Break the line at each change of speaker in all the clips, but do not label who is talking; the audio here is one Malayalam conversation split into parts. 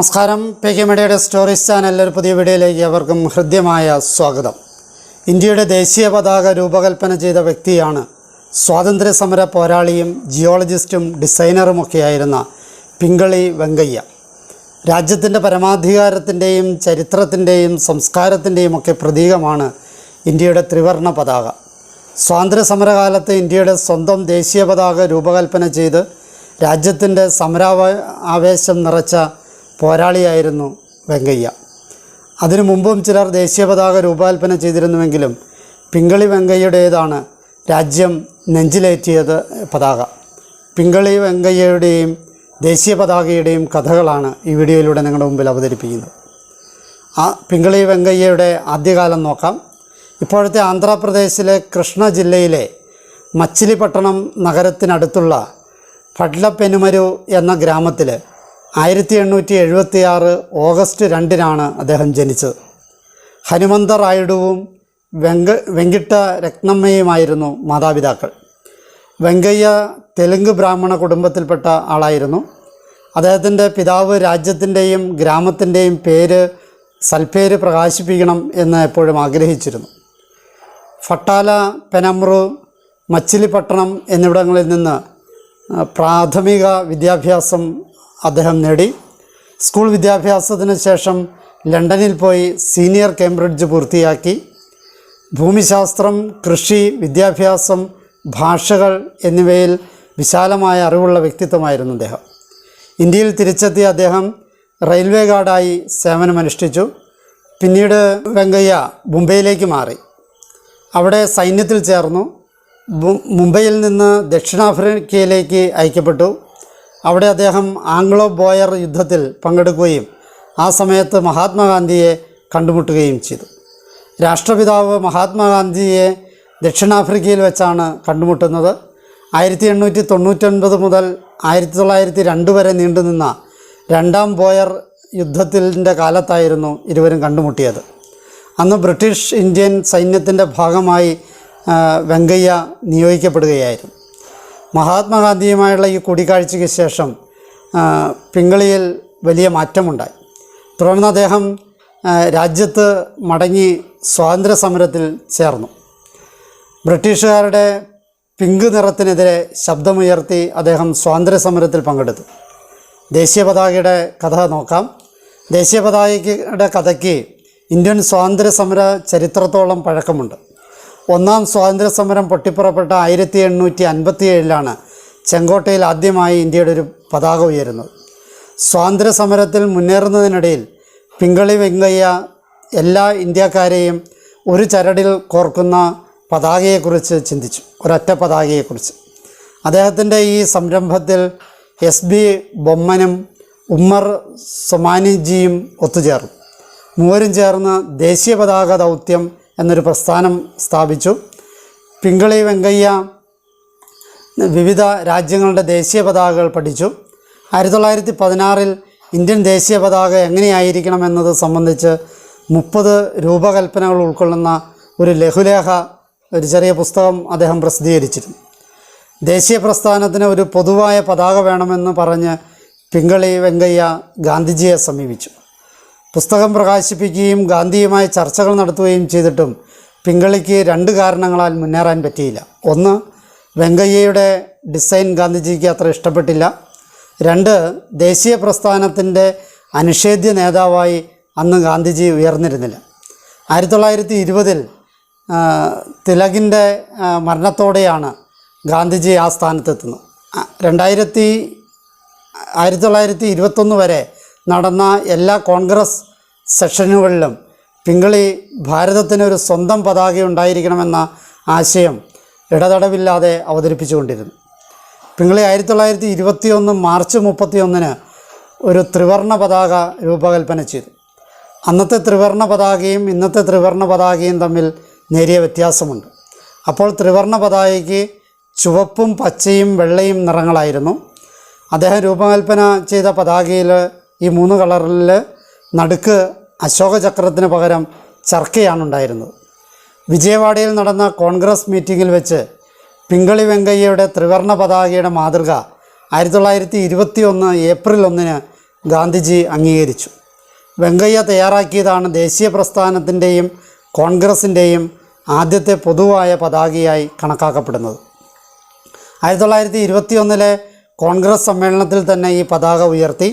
നമസ്കാരം. പി കെ മീഡിയയുടെ സ്റ്റോറീസ് ചാനലിൽ ഒരു പുതിയ വീഡിയോയിലേക്ക് അവർക്കും ഹൃദ്യമായ സ്വാഗതം. ഇന്ത്യയുടെ ദേശീയ പതാക രൂപകൽപ്പന ചെയ്ത വ്യക്തിയാണ് സ്വാതന്ത്ര്യ സമര പോരാളിയും ജിയോളജിസ്റ്റും ഡിസൈനറുമൊക്കെയായിരുന്ന പിങ്കളി വെങ്കയ്യ. രാജ്യത്തിന്റെ പരമാധികാരത്തിന്റെയും ചരിത്രത്തിന്റെയും സംസ്കാരത്തിന്റെയും ഒക്കെ പ്രതീകമാണ് ഇന്ത്യയുടെ ത്രിവർണ പതാക. സ്വാതന്ത്ര്യ സമരകാലത്ത് ഇന്ത്യയുടെ സ്വന്തം ദേശീയ പതാക രൂപകൽപ്പന ചെയ്ത് രാജ്യത്തിന്റെ സമരാവ ആവേശം നിറച്ച പോരാളിയായിരുന്നു വെങ്കയ്യ. അതിനു മുമ്പും ചിലർ ദേശീയ പതാക രൂപകൽപ്പന ചെയ്തിരുന്നുവെങ്കിലും പിങ്കളി വെങ്കയ്യയുടേതാണ് രാജ്യം നെഞ്ചിലേറ്റിയത് പതാക. പിങ്കളി വെങ്കയ്യയുടെയും ദേശീയ പതാകയുടെയും കഥകളാണ് ഈ വീഡിയോയിലൂടെ നിങ്ങളുടെ മുമ്പിൽ അവതരിപ്പിക്കുന്നത്. ആ പിങ്കളി വെങ്കയ്യയുടെ ആദ്യകാലം നോക്കാം. ഇപ്പോഴത്തെ ആന്ധ്രാപ്രദേശിലെ കൃഷ്ണ ജില്ലയിലെ മച്ചിലിപട്ടണം നഗരത്തിനടുത്തുള്ള ഫഡ്ലപ്പെനുമരു എന്ന ഗ്രാമത്തിൽ ആയിരത്തി എണ്ണൂറ്റി എഴുപത്തി ആറ് ഓഗസ്റ്റ് രണ്ടിനാണ് അദ്ദേഹം ജനിച്ചത്. ഹനുമന്ത റായിഡുവും വെങ്ക വെങ്കിട്ട രത്നമ്മയുമായിരുന്നു മാതാപിതാക്കൾ. വെങ്കയ്യ തെലുങ്ക് ബ്രാഹ്മണ കുടുംബത്തിൽപ്പെട്ട ആളായിരുന്നു. അദ്ദേഹത്തിന്റെ പിതാവ് രാജ്യത്തിന്റെയും ഗ്രാമത്തിന്റെയും പേര് സൽപ്പേര് പ്രകാശിപ്പിക്കണം എന്ന് എപ്പോഴും ആഗ്രഹിച്ചിരുന്നു. ഫട്ടാല പെനമ്രു മച്ചിലിപട്ടണം എന്നിവിടങ്ങളിൽ നിന്ന് പ്രാഥമിക വിദ്യാഭ്യാസം അദ്ദേഹം നേടി. സ്കൂൾ വിദ്യാഭ്യാസത്തിന് ശേഷം ലണ്ടനിൽ പോയി സീനിയർ കേംബ്രിഡ്ജ് പൂർത്തിയാക്കി. ഭൂമിശാസ്ത്രം കൃഷി വിദ്യാഭ്യാസം ഭാഷകൾ എന്നിവയിൽ വിശാലമായ അറിവുള്ള വ്യക്തിത്വമായിരുന്നു അദ്ദേഹം. ഇന്ത്യയിൽ തിരിച്ചെത്തിയ അദ്ദേഹം റെയിൽവേ ഗാർഡായി സേവനമനുഷ്ഠിച്ചു. പിന്നീട് വെങ്കയ്യ മുംബൈയിലേക്ക് മാറി. അവിടെ സൈന്യത്തിൽ ചേർന്നു. മുംബൈയിൽ നിന്ന് ദക്ഷിണാഫ്രിക്കയിലേക്ക് അയക്കപ്പെട്ടു. അവിടെ അദ്ദേഹം ആംഗ്ലോ ബോയർ യുദ്ധത്തിൽ പങ്കെടുക്കുകയും ആ സമയത്ത് മഹാത്മാഗാന്ധിയെ കണ്ടുമുട്ടുകയും ചെയ്തു. രാഷ്ട്രപിതാവ് മഹാത്മാഗാന്ധിയെ ദക്ഷിണാഫ്രിക്കയിൽ വെച്ചാണ് കണ്ടുമുട്ടുന്നത്. ആയിരത്തി എണ്ണൂറ്റി തൊണ്ണൂറ്റൊൻപത് മുതൽ ആയിരത്തി തൊള്ളായിരത്തി രണ്ട് വരെ നീണ്ടുനിന്ന രണ്ടാം ബോയർ യുദ്ധത്തിന്റെ കാലത്തായിരുന്നു ഇരുവരും കണ്ടുമുട്ടിയത്. അന്ന് ബ്രിട്ടീഷ് ഇന്ത്യൻ സൈന്യത്തിന്റെ ഭാഗമായി വെങ്കയ്യ നിയോഗിക്കപ്പെടുകയായിരുന്നു. മഹാത്മാഗാന്ധിയുമായുള്ള ഈ കൂടിക്കാഴ്ചയ്ക്ക് ശേഷം പിങ്കളിയിൽ വലിയ മാറ്റമുണ്ടായി. തുടർന്ന് അദ്ദേഹം രാജ്യത്ത് മടങ്ങി സ്വാതന്ത്ര്യ സമരത്തിൽ ചേർന്നു. ബ്രിട്ടീഷുകാരുടെ പിങ്ക് നിറത്തിനെതിരെ ശബ്ദമുയർത്തി അദ്ദേഹം സ്വാതന്ത്ര്യ സമരത്തിൽ പങ്കെടുത്തു. ദേശീയ പതാകയുടെ കഥ നോക്കാം. ദേശീയ പതാകയുടെ കഥയ്ക്ക് ഇന്ത്യൻ സ്വാതന്ത്ര്യ സമര ചരിത്രത്തോളം പഴക്കമുണ്ട്. ഒന്നാം സ്വാതന്ത്ര്യ സമരം പൊട്ടിപ്പുറപ്പെട്ട ആയിരത്തി എണ്ണൂറ്റി അൻപത്തി ഏഴിലാണ് ചെങ്കോട്ടയിൽ ആദ്യമായി ഇന്ത്യയുടെ ഒരു പതാക ഉയരുന്നത്. സ്വാതന്ത്ര്യ സമരത്തിൽ മുന്നേറുന്നതിനിടയിൽ പിങ്കളി വെങ്കയ്യ എല്ലാ ഇന്ത്യക്കാരെയും ഒരു ചരടിൽ കോർക്കുന്ന പതാകയെക്കുറിച്ച് ചിന്തിച്ചു ഒരൊറ്റ പതാകയെക്കുറിച്ച്. അദ്ദേഹത്തിന്റെ ഈ സംരംഭത്തിൽ എസ് ബി ബൊമ്മനും ഉമ്മർ സൊമാനിജിയും ഒത്തുചേർന്നു. മൂവരും ചേർന്ന് ദേശീയ പതാക ദൗത്യം എന്നൊരു പ്രസ്ഥാനം സ്ഥാപിച്ചു. പിങ്കളി വെങ്കയ്യ വിവിധ രാജ്യങ്ങളുടെ ദേശീയ പതാകകൾ പഠിച്ചു. ആയിരത്തി തൊള്ളായിരത്തി പതിനാറിൽ ഇന്ത്യൻ ദേശീയ പതാക എങ്ങനെയായിരിക്കണം എന്നത് സംബന്ധിച്ച് മുപ്പത് രൂപകൽപ്പനകൾ ഉൾക്കൊള്ളുന്ന ഒരു ലഘുലേഖ ഒരു ചെറിയ പുസ്തകം അദ്ദേഹം പ്രസിദ്ധീകരിച്ചിരുന്നു. ദേശീയ പ്രസ്ഥാനത്തിന് ഒരു പൊതുവായ പതാക വേണമെന്ന് പറഞ്ഞ് പിങ്കളി വെങ്കയ്യ ഗാന്ധിജിയെ സമീപിച്ചു. പുസ്തകം പ്രകാശിപ്പിക്കുകയും ഗാന്ധിയുമായി ചർച്ചകൾ നടത്തുകയും ചെയ്തിട്ടും പിങ്കളിക്ക് രണ്ട് കാരണങ്ങളാൽ മുന്നേറാൻ പറ്റിയില്ല. ഒന്ന് വെങ്കയ്യയുടെ ഡിസൈൻ ഗാന്ധിജിക്ക് അത്ര ഇഷ്ടപ്പെട്ടില്ല. രണ്ട് ദേശീയ പ്രസ്ഥാനത്തിന്റെ അനിഷേധ്യ നേതാവായി അന്ന് ഗാന്ധിജി ഉയർന്നിരുന്നില്ല. ആയിരത്തി തൊള്ളായിരത്തി ഇരുപതിൽ തിലകിന്റെ മരണത്തോടെയാണ് ഗാന്ധിജി ആ സ്ഥാനത്തെത്തുന്നത്. രണ്ടായിരത്തി ആയിരത്തി തൊള്ളായിരത്തി ഇരുപത്തൊന്ന് വരെ നടന്ന എല്ലാ കോൺഗ്രസ് സെഷനുകളിലും പിങ്കളി ഭാരതത്തിന് ഒരു സ്വന്തം പതാക ഉണ്ടായിരിക്കണമെന്ന ആശയം ഇടതടവില്ലാതെ അവതരിപ്പിച്ചുകൊണ്ടിരുന്നു. പിങ്കളി ആയിരത്തി തൊള്ളായിരത്തി ഇരുപത്തി ഒന്ന് മാർച്ച് മുപ്പത്തി ഒന്നിന് ഒരു ത്രിവർണ പതാക രൂപകൽപ്പന ചെയ്തു. അന്നത്തെ ത്രിവർണ പതാകയും ഇന്നത്തെ ത്രിവർണ പതാകയും തമ്മിൽ നേരിയ വ്യത്യാസമുണ്ട്. അപ്പോൾ ത്രിവർണ പതാകയ്ക്ക് ചുവപ്പും പച്ചയും വെള്ളയും നിറങ്ങളായിരുന്നു. അദ്ദേഹം രൂപകൽപ്പന ചെയ്ത പതാകയിൽ ഈ മൂന്ന് കളറിൽ നടുക്ക് അശോക ചക്രത്തിന് പകരം ചർക്കയാണ് ഉണ്ടായിരുന്നത് വിജയവാഡയിൽ നടന്ന കോൺഗ്രസ് മീറ്റിങ്ങിൽ വെച്ച് പിങ്കളി വെങ്കയ്യയുടെ ത്രിവർണ പതാകയുടെ മാതൃക ആയിരത്തി തൊള്ളായിരത്തി ഇരുപത്തി ഒന്ന് ഏപ്രിൽ ഒന്നിന് ഗാന്ധിജി അംഗീകരിച്ചു. വെങ്കയ്യ തയ്യാറാക്കിയതാണ് ദേശീയ പ്രസ്ഥാനത്തിന്റെയും കോൺഗ്രസിന്റെയും ആദ്യത്തെ പൊതുവായ പതാകയായി കണക്കാക്കപ്പെടുന്നത്. ആയിരത്തി തൊള്ളായിരത്തി ഇരുപത്തി ഒന്നിലെ കോൺഗ്രസ് സമ്മേളനത്തിൽ തന്നെ ഈ പതാക ഉയർത്തി.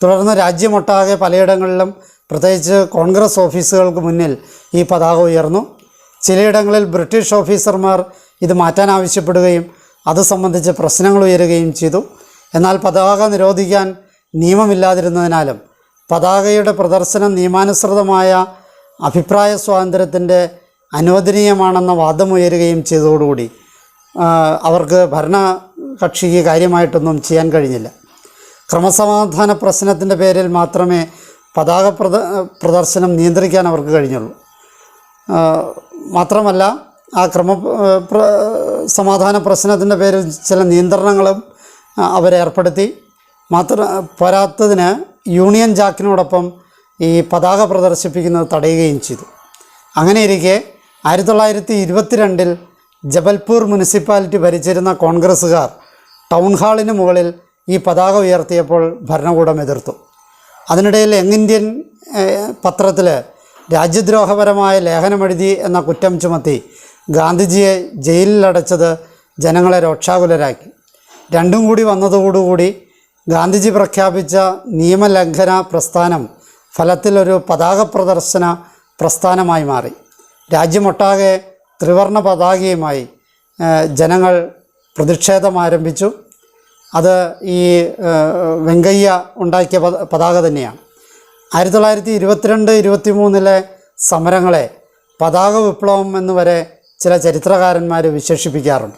തുടർന്ന് രാജ്യമൊട്ടാകെ പലയിടങ്ങളിലും പ്രത്യേകിച്ച് കോൺഗ്രസ് ഓഫീസുകൾക്ക് മുന്നിൽ ഈ പതാക ഉയർന്നു. ചിലയിടങ്ങളിൽ ബ്രിട്ടീഷ് ഓഫീസർമാർ ഇത് മാറ്റാൻ ആവശ്യപ്പെടുകയും അത് സംബന്ധിച്ച് പ്രശ്നങ്ങൾ ഉയരുകയും ചെയ്തു. എന്നാൽ പതാക നിരോധിക്കാൻ നിയമമില്ലാതിരുന്നതിനാലും പതാകയുടെ പ്രദർശനം നിയമാനുസൃതമായ അഭിപ്രായ സ്വാതന്ത്ര്യത്തിന്റെ അനുവദനീയമാണെന്ന വാദമുയരുകയും ചെയ്തതോടുകൂടി അവർക്ക് ഭരണകക്ഷിക്ക് കാര്യമായിട്ടൊന്നും ചെയ്യാൻ കഴിഞ്ഞില്ല. ക്രമസമാധാന പ്രശ്നത്തിന്റെ പേരിൽ മാത്രമേ പതാക പ്രദ പ്രദർശനം നിയന്ത്രിക്കാൻ അവർക്ക് കഴിഞ്ഞുള്ളൂ. മാത്രമല്ല ആ ക്രമ സമാധാന പ്രശ്നത്തിന്റെ പേരിൽ ചില നിയന്ത്രണങ്ങളും അവരേർപ്പെടുത്തി മാത്ര പോരാത്തതിന് യൂണിയൻ ജാക്കിനോടൊപ്പം ഈ പതാക പ്രദർശിപ്പിക്കുന്നത് തടയുകയും ചെയ്തു. അങ്ങനെ ഇരിക്കെ ആയിരത്തി തൊള്ളായിരത്തി ഇരുപത്തിരണ്ടിൽ ജബൽപൂർ മുനിസിപ്പാലിറ്റി ഭരിച്ചിരുന്ന കോൺഗ്രസ്സുകാർ ടൗൺ ഹാളിന് മുകളിൽ ഈ പതാക ഉയർത്തിയപ്പോൾ ഭരണകൂടം എതിർത്തു. അതിനിടയിൽ യങ് ഇന്ത്യൻ പത്രത്തിൽ രാജ്യദ്രോഹപരമായ ലേഖനമെഴുതി എന്ന കുറ്റം ചുമത്തി ഗാന്ധിജിയെ ജയിലിലടച്ചത് ജനങ്ങളെ രോക്ഷാകുലരാക്കി. രണ്ടും കൂടി വന്നതോടുകൂടി ഗാന്ധിജി പ്രഖ്യാപിച്ച നിയമലംഘന പ്രസ്ഥാനം ഫലത്തിലൊരു പതാക പ്രദർശന പ്രസ്ഥാനമായി മാറി. രാജ്യമൊട്ടാകെ ത്രിവർണ പതാകയുമായി ജനങ്ങൾ പ്രതിഷേധം ആരംഭിച്ചു അത് ഈ വെങ്കയ്യ ഉണ്ടാക്കിയ പത- പതാക തന്നെയാണ്. ആയിരത്തി തൊള്ളായിരത്തി ഇരുപത്തിരണ്ട് ഇരുപത്തി മൂന്നിലെ സമരങ്ങളെ പതാക വിപ്ലവം എന്ന് വരെ ചില ചരിത്രകാരന്മാർ വിശേഷിപ്പിക്കാറുണ്ട്.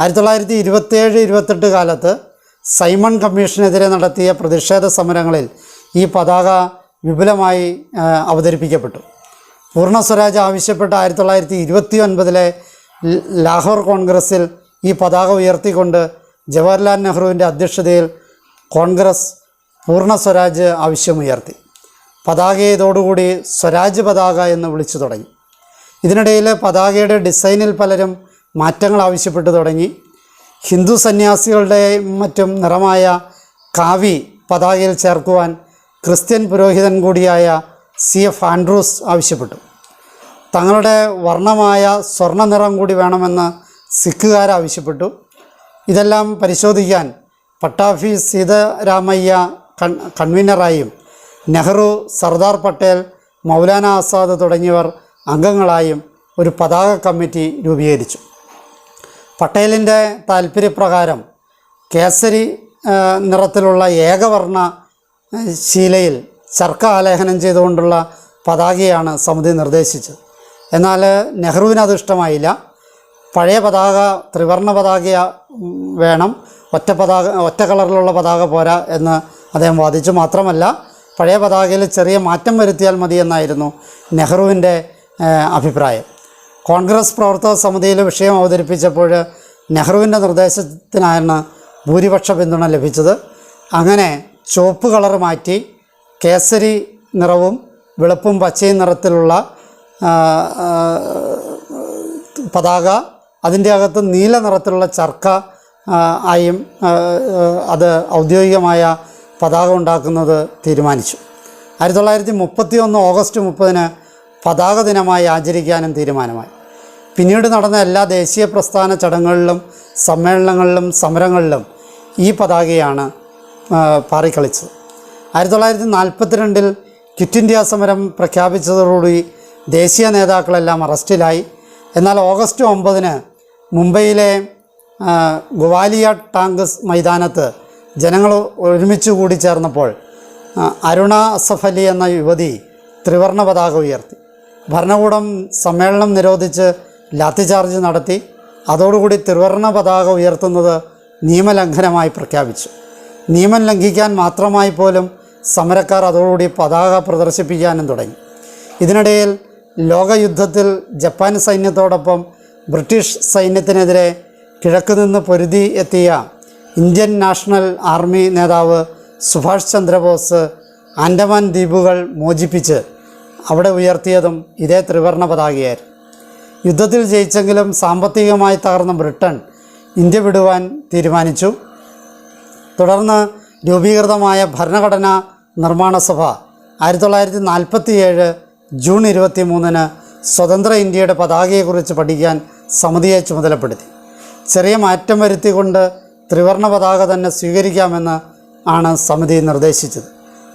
ആയിരത്തി തൊള്ളായിരത്തി ഇരുപത്തേഴ് ഇരുപത്തെട്ട് കാലത്ത് സൈമൺ കമ്മീഷനെതിരെ നടത്തിയ പ്രതിഷേധ സമരങ്ങളിൽ ഈ പതാക വിപുലമായി അവതരിപ്പിക്കപ്പെട്ടു. പൂർണ സ്വരാജ് ആവശ്യപ്പെട്ട ആയിരത്തി തൊള്ളായിരത്തി ഇരുപത്തി ഒൻപതിലെ ലാഹോർ കോൺഗ്രസ്സിൽ ഈ പതാക ഉയർത്തിക്കൊണ്ട് ജവഹർലാൽ നെഹ്റുവിന്റെ അധ്യക്ഷതയിൽ കോൺഗ്രസ് പൂർണ സ്വരാജ് ആവശ്യമുയർത്തി. പതാകയതോടുകൂടി സ്വരാജ് പതാക എന്ന് വിളിച്ചു തുടങ്ങി. ഇതിനിടയിൽ പതാകയുടെ ഡിസൈനിൽ പലരും മാറ്റങ്ങൾ ആവശ്യപ്പെട്ടു തുടങ്ങി. ഹിന്ദു സന്യാസികളുടെയും മറ്റും നിറമായ കാവി പതാകയിൽ ചേർക്കുവാൻ ക്രിസ്ത്യൻ പുരോഹിതൻ കൂടിയായ സി എഫ് ആൻഡ്രൂസ് ആവശ്യപ്പെട്ടു. തങ്ങളുടെ വർണമായ സ്വർണ നിറം കൂടി വേണമെന്ന് സിഖുകാർ ആവശ്യപ്പെട്ടു. ഇതെല്ലാം പരിശോധിക്കാൻ പട്ടാഫി സീതാരാമയ്യ കൺ കൺവീനറായും നെഹ്റു സർദാർ പട്ടേൽ മൗലാന ആസാദ് തുടങ്ങിയവർ അംഗങ്ങളായും ഒരു പതാക കമ്മിറ്റി രൂപീകരിച്ചു. പട്ടേലിന്റെ താല്പര്യപ്രകാരം കേസരി നിറത്തിലുള്ള ഏകവർണ ശീലയിൽ ചർക്ക ആലേഖനം ചെയ്തുകൊണ്ടുള്ള പതാകയാണ് സമിതി നിർദ്ദേശിച്ചത്. എന്നാൽ നെഹ്റുവിന് അത് ഇഷ്ടമായില്ല പഴയ പതാക ത്രിവർണ പതാക വേണം. ഒറ്റ പതാക ഒറ്റ കളറിലുള്ള പതാക പോരാ എന്ന് അദ്ദേഹം വാദിച്ചു. മാത്രമല്ല പഴയ പതാകയിൽ ചെറിയ മാറ്റം വരുത്തിയാൽ മതിയെന്നായിരുന്നു നെഹ്റുവിന്റെ ഏഹ്, അഭിപ്രായം. കോൺഗ്രസ് പ്രവർത്തക സമിതിയിൽ വിഷയം അവതരിപ്പിച്ചപ്പോൾ നെഹ്റുവിന്റെ നിർദ്ദേശത്തിനായിരുന്നു ഭൂരിപക്ഷ പിന്തുണ ലഭിച്ചത്. അങ്ങനെ ചുവപ്പ് കളർ മാറ്റി കേസരി നിറവും വെളുപ്പും പച്ചയും നിറത്തിലുള്ള പതാക അതിന്റെ അകത്ത് നീല നിറത്തിലുള്ള ചർക്ക ആയും അത് ഔദ്യോഗികമായ പതാക ഉണ്ടാക്കുന്നത് തീരുമാനിച്ചു. ആയിരത്തി തൊള്ളായിരത്തി മുപ്പത്തി ഒന്ന് ഓഗസ്റ്റ് മുപ്പതിന് പതാക ദിനമായി ആചരിക്കാനും തീരുമാനമായി. പിന്നീട് നടന്ന എല്ലാ ദേശീയ പ്രസ്ഥാന ചടങ്ങുകളിലും സമ്മേളനങ്ങളിലും സമരങ്ങളിലും ഈ പതാകയാണ് പാറിക്കളിച്ചത്. ആയിരത്തി തൊള്ളായിരത്തി നാൽപ്പത്തിരണ്ടിൽ ക്വിറ്റ് ഇന്ത്യ സമരം പ്രഖ്യാപിച്ചതോടുകൂടി ദേശീയ നേതാക്കളെല്ലാം അറസ്റ്റിലായി. എന്നാൽ ഓഗസ്റ്റ് ഒമ്പതിന് മുംബൈയിലെ ഗുവാലിയ ടാങ്ക് മൈതാനത്ത് ജനങ്ങൾ ഒരുമിച്ച് കൂടി ചേർന്നപ്പോൾ അരുണ സഫലി എന്ന യുവതി ത്രിവർണ പതാക ഉയർത്തി. ഭരണകൂടം സമ്മേളനം നിരോധിച്ച് ലാത്തിചാർജ് നടത്തി. അതോടുകൂടി ത്രിവർണ പതാക ഉയർത്തുന്നത് നിയമലംഘനമായി പ്രഖ്യാപിച്ചു. നിയമം ലംഘിക്കാൻ മാത്രമായി പോലും സമരക്കാർ അതോടുകൂടി പതാക പ്രദർശിപ്പിക്കാനും തുടങ്ങി. ഇതിനിടയിൽ ലോകയുദ്ധത്തിൽ ജപ്പാൻ സൈന്യത്തോടൊപ്പം ബ്രിട്ടീഷ് സൈന്യത്തിനെതിരെ കിഴക്ക് നിന്ന് പൊരുതി എത്തിയ ഇന്ത്യൻ നാഷണൽ ആർമി നേതാവ് സുഭാഷ് ചന്ദ്രബോസ് ആൻഡമാൻ ദ്വീപുകൾ മോചിപ്പിച്ച് അവിടെ ഉയർത്തിയതും ഇതേ ത്രിവർണ പതാകയായിരുന്നു. യുദ്ധത്തിൽ ജയിച്ചെങ്കിലും സാമ്പത്തികമായി തകർന്ന ബ്രിട്ടൻ ഇന്ത്യ വിടുവാൻ തീരുമാനിച്ചു. തുടർന്ന് രൂപീകൃതമായ ഭരണഘടനാ നിർമ്മാണ സഭ ആയിരത്തി തൊള്ളായിരത്തി നാൽപ്പത്തി ഏഴ് ജൂൺ ഇരുപത്തി മൂന്നിന് സ്വതന്ത്ര ഇന്ത്യയുടെ പതാകയെക്കുറിച്ച് പഠിക്കാൻ സമിതിയെ ചുമതലപ്പെടുത്തി. ചെറിയ മാറ്റം വരുത്തിക്കൊണ്ട് ത്രിവർണ പതാക തന്നെ സ്വീകരിക്കാമെന്ന് ആണ് സമിതി നിർദ്ദേശിച്ചത്.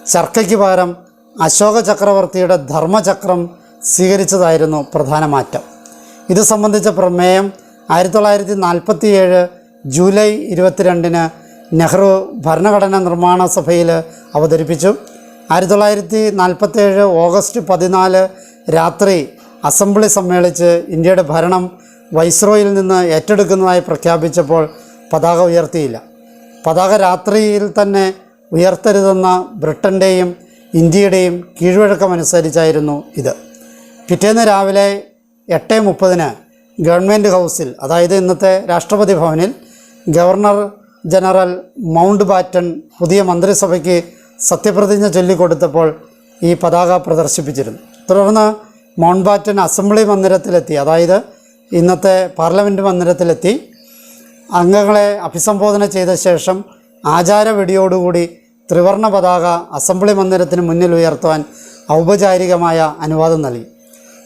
ചർക്കയ്ക്ക് പകരം അശോക ചക്രവർത്തിയുടെ ധർമ്മചക്രം സ്വീകരിച്ചതായിരുന്നു പ്രധാന മാറ്റം. ഇത് സംബന്ധിച്ച പ്രമേയം ആയിരത്തി തൊള്ളായിരത്തി നാൽപ്പത്തി ഏഴ് ജൂലൈ ഇരുപത്തിരണ്ടിന് നെഹ്റു ഭരണഘടനാ നിർമ്മാണ സഭയിൽ അവതരിപ്പിച്ചു. ആയിരത്തി തൊള്ളായിരത്തി നാൽപ്പത്തേഴ് ഓഗസ്റ്റ് പതിനാല് രാത്രി അസംബ്ലി സമ്മേളിച്ച് ഇന്ത്യയുടെ ഭരണം വൈസ്രോയിൽ നിന്ന് ഏറ്റെടുക്കുന്നതായി പ്രഖ്യാപിച്ചപ്പോൾ പതാക ഉയർത്തിയില്ല. പതാക രാത്രിയിൽ തന്നെ ഉയർത്തരുതെന്ന ബ്രിട്ടന്റെയും ഇന്ത്യയുടെയും കീഴ്വഴക്കമനുസരിച്ചായിരുന്നു ഇത്. പിറ്റേന്ന് രാവിലെ എട്ട് മുപ്പതിന് ഗവൺമെന്റ് ഹൗസിൽ അതായത് ഇന്നത്തെ രാഷ്ട്രപതി ഭവനിൽ ഗവർണർ ജനറൽ മൗണ്ട് ബാറ്റൺ പുതിയ മന്ത്രിസഭയ്ക്ക് സത്യപ്രതിജ്ഞ ചൊല്ലിക്കൊടുത്തപ്പോൾ ഈ പതാക പ്രദർശിപ്പിച്ചിരുന്നു. തുടർന്ന് മൗണ്ട് ബാറ്റൺ അസംബ്ലി മന്ദിരത്തിലെത്തി. അതായത് ഇന്നത്തെ പാർലമെന്റ് മന്ദിരത്തിലെത്തി. അംഗങ്ങളെ അഭിസംബോധന ചെയ്ത ശേഷം ആചാര വെടിയോടുകൂടി ത്രിവർണ പതാക അസംബ്ലി മന്ദിരത്തിന് മുന്നിൽ ഉയർത്തുവാൻ ഔപചാരികമായ അനുവാദം നൽകി.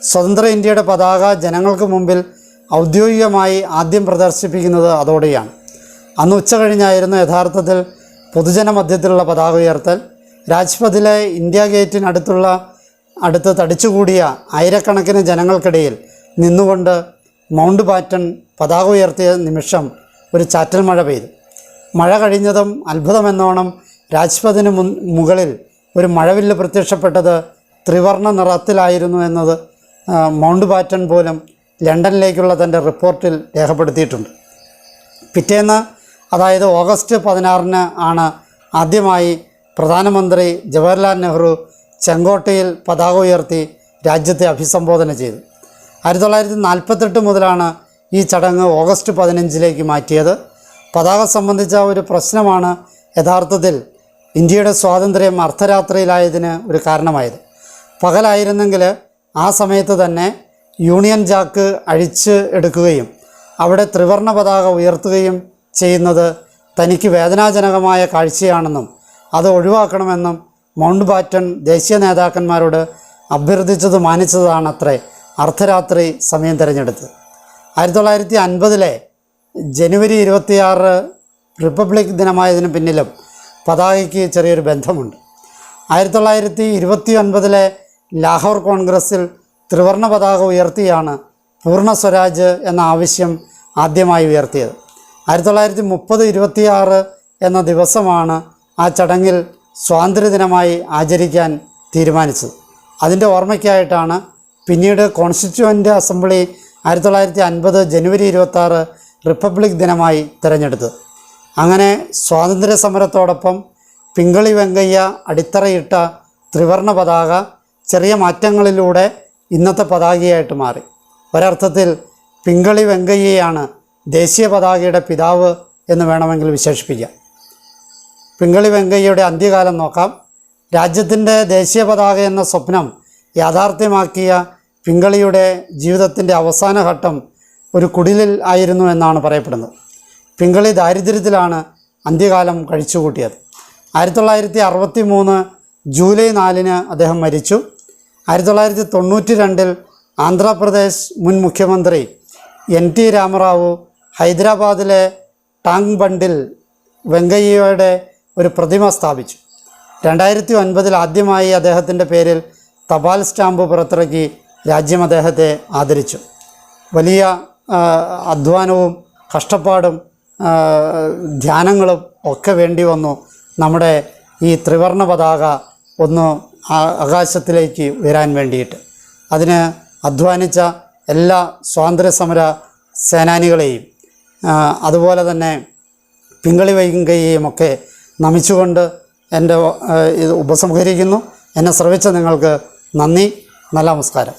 സ്വതന്ത്ര ഇന്ത്യയുടെ പതാക ജനങ്ങൾക്ക് മുമ്പിൽ ഔദ്യോഗികമായി ആദ്യം പ്രദർശിപ്പിക്കുന്നത് അതോടെയാണ്. അന്ന് ഉച്ച കഴിഞ്ഞായിരുന്നു യഥാർത്ഥത്തിൽ പൊതുജന മധ്യത്തിലുള്ള പതാക ഉയർത്തൽ. രാജ്പഥിലെ ഇന്ത്യ ഗേറ്റിനടുത്തുള്ള അടുത്ത് തടിച്ചുകൂടിയ ആയിരക്കണക്കിന് ജനങ്ങൾക്കിടയിൽ നിന്നുകൊണ്ട് മൗണ്ട് ബാറ്റൺ പതാക ഉയർത്തിയ നിമിഷം ഒരു ചാറ്റൽ മഴ പെയ്തു. മഴ കഴിഞ്ഞതും അത്ഭുതമെന്നോണം രാജ്പഥിന് മുൻ മുകളിൽ ഒരു മഴവില്ല് പ്രത്യക്ഷപ്പെട്ടത് ത്രിവർണ നിറത്തിലായിരുന്നു എന്നത് മൗണ്ട് ബാറ്റൺ പോലും ലണ്ടനിലേക്കുള്ള തന്റെ റിപ്പോർട്ടിൽ രേഖപ്പെടുത്തിയിട്ടുണ്ട്. പിറ്റേന്ന് അതായത് ഓഗസ്റ്റ് പതിനാറിന് ആണ് ആദ്യമായി പ്രധാനമന്ത്രി ജവഹർലാൽ നെഹ്റു ചെങ്കോട്ടയിൽ പതാക ഉയർത്തി രാജ്യത്തെ അഭിസംബോധന ചെയ്തു. ആയിരത്തി തൊള്ളായിരത്തി നാൽപ്പത്തെട്ട് മുതലാണ് ഈ ചടങ്ങ് ഓഗസ്റ്റ് പതിനഞ്ചിലേക്ക് മാറ്റിയത്. പതാക സംബന്ധിച്ച ഒരു പ്രശ്നമാണ് യഥാർത്ഥത്തിൽ ഇന്ത്യയുടെ സ്വാതന്ത്ര്യം അർദ്ധരാത്രിയിലായതിന് ഒരു കാരണമായത്. പകലായിരുന്നെങ്കിൽ ആ സമയത്ത് തന്നെ യൂണിയൻ ജാക്ക് അഴിച്ച് എടുക്കുകയും അവിടെ ത്രിവർണ പതാക ഉയർത്തുകയും ചെയ്യുന്നത് തനിക്ക് വേദനാജനകമായ കാഴ്ചയാണെന്നും അത് ഒഴിവാക്കണമെന്നും മൗണ്ട് ബാറ്റൺ ദേശീയ നേതാക്കന്മാരോട് അഭ്യർത്ഥിച്ചത് മാനിച്ചതാണത്രേ അർദ്ധരാത്രി സമയം തിരഞ്ഞെടുത്ത്. ആയിരത്തി തൊള്ളായിരത്തി അൻപതിലെ ജനുവരി ഇരുപത്തിയാറ് റിപ്പബ്ലിക് ദിനമായതിനു പിന്നിലും പതാകയ്ക്ക് ചെറിയൊരു ബന്ധമുണ്ട്. ആയിരത്തി തൊള്ളായിരത്തി ഇരുപത്തി ഒൻപതിലെ ലാഹോർ കോൺഗ്രസ്സിൽ ത്രിവർണ പതാക ഉയർത്തിയാണ് പൂർണ സ്വരാജ് എന്ന ആവശ്യം ആദ്യമായി ഉയർത്തിയത്. ആയിരത്തി തൊള്ളായിരത്തി മുപ്പത് ഇരുപത്തിയാറ് എന്ന ദിവസമാണ് ആ ചടങ്ങിൽ സ്വാതന്ത്ര്യദിനമായി ആചരിക്കാൻ തീരുമാനിച്ചത്. അതിന്റെ ഓർമ്മയ്ക്കായിട്ടാണ് പിന്നീട് കോൺസ്റ്റിറ്റ്യൂവന്റ് അസംബ്ലി ആയിരത്തി തൊള്ളായിരത്തി അൻപത് ജനുവരി ഇരുപത്താറ് റിപ്പബ്ലിക് ദിനമായി തിരഞ്ഞെടുത്തത്. അങ്ങനെ സ്വാതന്ത്ര്യ സമരത്തോടൊപ്പം പിങ്കളി വെങ്കയ്യ അടിത്തറയിട്ട ത്രിവർണ പതാക ചെറിയ മാറ്റങ്ങളിലൂടെ ഇന്നത്തെ പതാകയായിട്ട് മാറി. ഒരർത്ഥത്തിൽ പിങ്കളി വെങ്കയ്യയാണ് ദേശീയ പതാകയുടെ പിതാവ് എന്ന് വേണമെങ്കിൽ വിശേഷിപ്പിക്കാം. പിങ്കളി വെങ്കയ്യയുടെ അന്ത്യകാലം നോക്കാം. രാജ്യത്തിന്റെ ദേശീയ പതാക എന്ന സ്വപ്നം യാഥാർത്ഥ്യമാക്കിയ പിങ്കളിയുടെ ജീവിതത്തിന്റെ അവസാന ഘട്ടം ഒരു കുടിലിൽ ആയിരുന്നു എന്നാണ് പറയപ്പെടുന്നത്. പിങ്കളി ദാരിദ്ര്യത്തിലാണ് അന്ത്യകാലം കഴിച്ചുകൂട്ടിയത്. ആയിരത്തി തൊള്ളായിരത്തി അറുപത്തി മൂന്ന് ജൂലൈ നാലിന് അദ്ദേഹം മരിച്ചു. ആയിരത്തി തൊള്ളായിരത്തി തൊണ്ണൂറ്റി രണ്ടിൽ ആന്ധ്രാപ്രദേശ് മുൻ മുഖ്യമന്ത്രി എൻ ടി രാമറാവു ഹൈദരാബാദിലെ ടാങ് ബണ്ടിൽ വെങ്കയ്യയുടെ ഒരു പ്രതിമ സ്ഥാപിച്ചു. രണ്ടായിരത്തി ഒൻപതിൽ ആദ്യമായി അദ്ദേഹത്തിന്റെ പേരിൽ തപാൽ സ്റ്റാമ്പ് പുറത്തിറക്കി രാജ്യം അദ്ദേഹത്തെ ആദരിച്ചു. വലിയ അധ്വാനവും കഷ്ടപ്പാടും ധ്യാനങ്ങളും ഒക്കെ വേണ്ടി വന്നു നമ്മുടെ ഈ ത്രിവർണ പതാക ഒന്ന് ആകാശത്തിലേക്ക് ഉയരാൻ വേണ്ടിയിട്ട്. അതിന് അധ്വാനിച്ച എല്ലാ സ്വാതന്ത്ര്യ സമര സേനാനികളെയും അതുപോലെ തന്നെ പിങ്കളി വൈകങ്കയെയും ഒക്കെ നമിച്ചുകൊണ്ട് എന്റെ ഇത് ഉപസംഹരിക്കുന്നു. എന്നെ ശ്രവിച്ച നിങ്ങൾക്ക് നന്ദി. നല്ല നമസ്കാരം.